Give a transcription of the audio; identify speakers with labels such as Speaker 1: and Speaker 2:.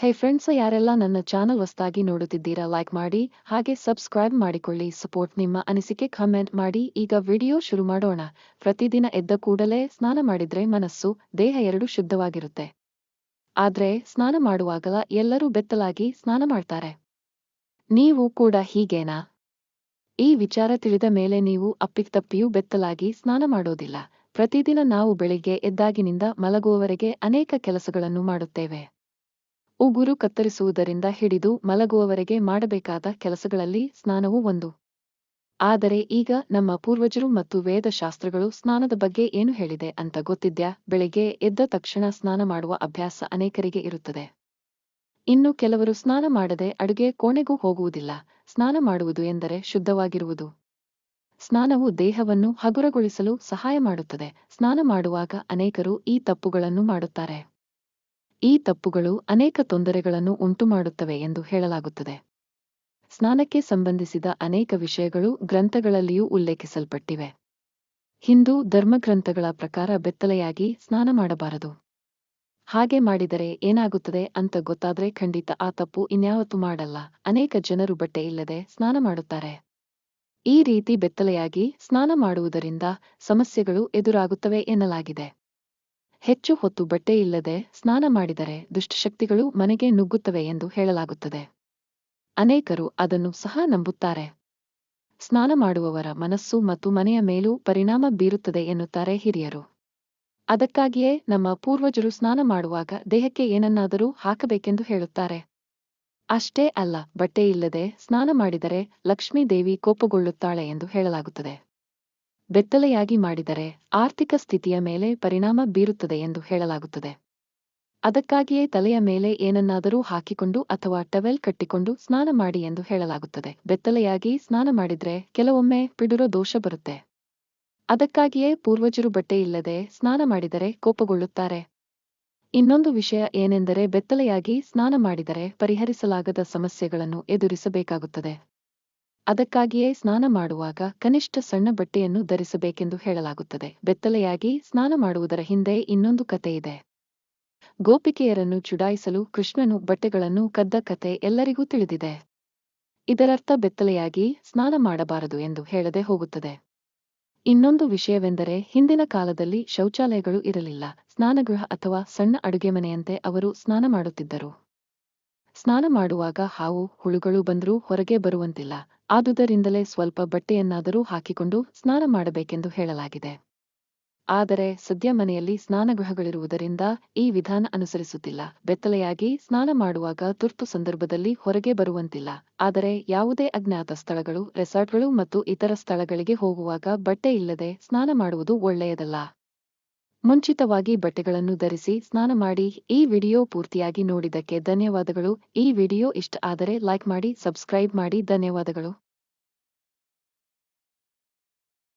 Speaker 1: ಹೇ friends ಯಾರೆಲ್ಲ ನನ್ನ channel ಹೊಸದಾಗಿ ನೋಡುತ್ತಿದ್ದೀರಾ ಲೈಕ್ ಮಾಡಿ, ಹಾಗೆ ಸಬ್ಸ್ಕ್ರೈಬ್ ಮಾಡಿಕೊಳ್ಳಿ ಸಪೋರ್ಟ್ ನಿಮ್ಮ ಅನಿಸಿಕೆ ಕಮೆಂಟ್ ಮಾಡಿ, ಈಗ ವಿಡಿಯೋ ಶುರು ಮಾಡೋಣ. ಪ್ರತಿದಿನ ಎದ್ದ ಕೂಡಲೇ ಸ್ನಾನ ಮಾಡಿದ್ರೆ ಮನಸ್ಸು, ದೇಹ ಎರಡು ಶುದ್ಧವಾಗಿರುತ್ತೆ. ಆದ್ರೆ, ಸ್ನಾನ ಮಾಡುವಾಗಲ ಎಲ್ಲರೂ ಬೆತ್ತಲಾಗಿ ಸ್ನಾನ ಮಾಡ್ತಾರೆ. ನೀವು ಕೂಡ ಹೀಗೇನಾ? ಈ ವಿಚಾರ ತಿಳಿದ ಮೇಲೆ ನೀವು ಅಪ್ಪಿತಪ್ಪಿಯೂ ಬೆತ್ತಲಾಗಿ ಸ್ನಾನ ಮಾಡೋದಿಲ್ಲ. ಪ್ರತಿದಿನ ನಾವು ಬೆಳಿಗ್ಗೆ ಎದ್ದಾಗಿನಿಂದ ಮಲಗುವವರೆಗೆ ಅನೇಕ ಕೆಲಸಗಳನ್ನು ಮಾಡುತ್ತೇವೆ. ಉಗುರು ಕತ್ತರಿಸುವುದರಿಂದ ಹಿಡಿದು ಮಲಗುವವರೆಗೆ ಮಾಡಬೇಕಾದ ಕೆಲಸಗಳಲ್ಲಿ ಸ್ನಾನವೂ ಒಂದು. ಆದರೆ ಈಗ ನಮ್ಮ ಪೂರ್ವಜರು ಮತ್ತು ವೇದಶಾಸ್ತ್ರಗಳು ಸ್ನಾನದ ಬಗ್ಗೆ ಏನು ಹೇಳಿದೆ ಅಂತ ಗೊತ್ತಿದ್ಯಾ? ಬೆಳಿಗ್ಗೆ ಎದ್ದ ತಕ್ಷಣ ಸ್ನಾನ ಮಾಡುವ ಅಭ್ಯಾಸ ಅನೇಕರಿಗೆ ಇರುತ್ತದೆ. ಇನ್ನು ಕೆಲವರು ಸ್ನಾನ ಮಾಡದೆ ಅಡುಗೆ ಕೋಣೆಗೂ ಹೋಗುವುದಿಲ್ಲ. ಸ್ನಾನ ಮಾಡುವುದು ಎಂದರೆ ಶುದ್ಧವಾಗಿರುವುದು. ಸ್ನಾನವು ದೇಹವನ್ನು ಹಗುರಗೊಳಿಸಲು ಸಹಾಯ ಮಾಡುತ್ತದೆ. ಸ್ನಾನ ಮಾಡುವಾಗ ಅನೇಕರು ಈ ತಪ್ಪುಗಳನ್ನು ಮಾಡುತ್ತಾರೆ. ಈ ತಪ್ಪುಗಳು ಅನೇಕ ತೊಂದರೆಗಳನ್ನು ಉಂಟುಮಾಡುತ್ತವೆ ಎಂದು ಹೇಳಲಾಗುತ್ತದೆ. ಸ್ನಾನಕ್ಕೆ ಸಂಬಂಧಿಸಿದ ಅನೇಕ ವಿಷಯಗಳು ಗ್ರಂಥಗಳಲ್ಲಿಯೂ ಉಲ್ಲೇಖಿಸಲ್ಪಟ್ಟಿವೆ. ಹಿಂದೂ ಧರ್ಮಗ್ರಂಥಗಳ ಪ್ರಕಾರ ಬೆತ್ತಲೆಯಾಗಿ ಸ್ನಾನ ಮಾಡಬಾರದು. ಹಾಗೆ ಮಾಡಿದರೆ ಏನಾಗುತ್ತದೆ ಅಂತ ಗೊತ್ತಾದ್ರೆ ಖಂಡಿತ ಆ ತಪ್ಪು ಇನ್ಯಾವತ್ತೂ ಮಾಡಲ್ಲ. ಅನೇಕ ಜನರು ಬಟ್ಟೆ ಇಲ್ಲದೆ ಸ್ನಾನ ಮಾಡುತ್ತಾರೆ. ಈ ರೀತಿ ಬೆತ್ತಲೆಯಾಗಿ ಸ್ನಾನ ಮಾಡುವುದರಿಂದ ಸಮಸ್ಯೆಗಳು ಎದುರಾಗುತ್ತವೆ ಎನ್ನಲಾಗಿದೆ. ಹೆಚ್ಚು ಹೊತ್ತು ಬಟ್ಟೆ ಇಲ್ಲದೆ ಸ್ನಾನ ಮಾಡಿದರೆ ದುಷ್ಟಶಕ್ತಿಗಳು ಮನೆಗೆ ನುಗ್ಗುತ್ತವೆ ಎಂದು ಹೇಳಲಾಗುತ್ತದೆ. ಅನೇಕರು ಅದನ್ನು ಸಹ ನಂಬುತ್ತಾರೆ. ಸ್ನಾನ ಮಾಡುವವರ ಮನಸ್ಸು ಮತ್ತು ಮನೆಯ ಮೇಲೂ ಪರಿಣಾಮ ಬೀರುತ್ತದೆ ಎನ್ನುತ್ತಾರೆ ಹಿರಿಯರು. ಅದಕ್ಕಾಗಿಯೇ ನಮ್ಮ ಪೂರ್ವಜರು ಸ್ನಾನ ಮಾಡುವಾಗ ದೇಹಕ್ಕೆ ಏನನ್ನಾದರೂ ಹಾಕಬೇಕೆಂದು ಹೇಳುತ್ತಾರೆ. ಅಷ್ಟೇ ಅಲ್ಲ, ಬಟ್ಟೆ ಇಲ್ಲದೆ ಸ್ನಾನ ಮಾಡಿದರೆ ಲಕ್ಷ್ಮೀದೇವಿ ಕೋಪಗೊಳ್ಳುತ್ತಾಳೆ ಎಂದು ಹೇಳಲಾಗುತ್ತದೆ. ಬೆತ್ತಲೆಯಾಗಿ ಮಾಡಿದರೆ ಆರ್ಥಿಕ ಸ್ಥಿತಿಯ ಮೇಲೆ ಪರಿಣಾಮ ಬೀರುತ್ತದೆ ಎಂದು ಹೇಳಲಾಗುತ್ತದೆ. ಅದಕ್ಕಾಗಿಯೇ ತಲೆಯ ಮೇಲೆ ಏನನ್ನಾದರೂ ಹಾಕಿಕೊಂಡು ಅಥವಾ ಟವೆಲ್ ಕಟ್ಟಿಕೊಂಡು ಸ್ನಾನ ಮಾಡಿ ಎಂದು ಹೇಳಲಾಗುತ್ತದೆ. ಬೆತ್ತಲೆಯಾಗಿ ಸ್ನಾನ ಮಾಡಿದ್ರೆ ಕೆಲವೊಮ್ಮೆ ಪಿಡುರೋ ದೋಷ ಬರುತ್ತೆ. ಅದಕ್ಕಾಗಿಯೇ ಪೂರ್ವಜರು ಬಟ್ಟೆ ಇಲ್ಲದೆ ಸ್ನಾನ ಮಾಡಿದರೆ ಕೋಪಗೊಳ್ಳುತ್ತಾರೆ. ಇನ್ನೊಂದು ವಿಷಯ ಏನೆಂದರೆ ಬೆತ್ತಲೆಯಾಗಿ ಸ್ನಾನ ಮಾಡಿದರೆ ಪರಿಹರಿಸಲಾಗದ ಸಮಸ್ಯೆಗಳನ್ನು ಎದುರಿಸಬೇಕಾಗುತ್ತದೆ. ಅದಕ್ಕಾಗಿಯೇ ಸ್ನಾನ ಮಾಡುವಾಗ ಕನಿಷ್ಠ ಸಣ್ಣ ಬಟ್ಟೆಯನ್ನು ಧರಿಸಬೇಕೆಂದು ಹೇಳಲಾಗುತ್ತದೆ. ಬೆತ್ತಲೆಯಾಗಿ ಸ್ನಾನ ಮಾಡುವುದರ ಹಿಂದೆ ಇನ್ನೊಂದು ಕಥೆಯಿದೆ ಗೋಪಿಕೆಯರನ್ನು ಚುಡಾಯಿಸಲು ಕೃಷ್ಣನು ಬಟ್ಟೆಗಳನ್ನು ಕದ್ದ ಕತೆ ಎಲ್ಲರಿಗೂ ತಿಳಿದಿದೆ. ಇದರರ್ಥ ಬೆತ್ತಲೆಯಾಗಿ ಸ್ನಾನ ಮಾಡಬಾರದು ಎಂದು ಹೇಳದೆ ಹೋಗುತ್ತದೆ. ಇನ್ನೊಂದು ವಿಷಯವೆಂದರೆ ಹಿಂದಿನ ಕಾಲದಲ್ಲಿ ಶೌಚಾಲಯಗಳು ಇರಲಿಲ್ಲ. ಸ್ನಾನಗೃಹ ಅಥವಾ ಸಣ್ಣ ಅಡುಗೆ ಮನೆಯಂತೆ ಅವರು ಸ್ನಾನ ಮಾಡುತ್ತಿದ್ದರು. ಸ್ನಾನ ಮಾಡುವಾಗ ಹಾವು, ಹುಳುಗಳು ಬಂದರೂ ಹೊರಗೆ ಬರುವಂತಿಲ್ಲ. ಆದುದರಿಂದಲೇ ಸ್ವಲ್ಪ ಬಟ್ಟೆಯನ್ನಾದರೂ ಹಾಕಿಕೊಂಡು ಸ್ನಾನ ಮಾಡಬೇಕೆಂದು ಹೇಳಲಾಗಿದೆ. ಆದರೆ ಸದ್ಯ ಮನೆಯಲ್ಲಿ ಸ್ನಾನಗೃಹಗಳಿರುವುದರಿಂದ ಈ ವಿಧಾನ ಅನುಸರಿಸುತ್ತಿಲ್ಲ. ಬೆತ್ತಲೆಯಾಗಿ ಸ್ನಾನ ಮಾಡುವಾಗ ತುರ್ತು ಸಂದರ್ಭದಲ್ಲಿ ಹೊರಗೆ ಬರುವಂತಿಲ್ಲ. ಆದರೆ ಯಾವುದೇ ಅಜ್ಞಾತ ಸ್ಥಳಗಳು, ರೆಸಾರ್ಟ್ಗಳು ಮತ್ತು ಇತರ ಸ್ಥಳಗಳಿಗೆ ಹೋಗುವಾಗ ಬಟ್ಟೆ ಇಲ್ಲದೆ ಸ್ನಾನ ಮಾಡುವುದು ಒಳ್ಳೆಯದಲ್ಲ. ಮುಂಚಿತವಾಗಿ ಬಟ್ಟೆಗಳನ್ನು ಧರಿಸಿ ಸ್ನಾನ ಮಾಡಿ ಈ ವಿಡಿಯೋ ಪೂರ್ತಿಯಾಗಿ ನೋಡಿದ್ದಕ್ಕೆ ಧನ್ಯವಾದಗಳು. ಈ ವಿಡಿಯೋ ಇಷ್ಟ ಆದರೆ ಲೈಕ್ ಮಾಡಿ, ಸಬ್ಸ್ಕ್ರೈಬ್ ಮಾಡಿ. ಧನ್ಯವಾದಗಳು.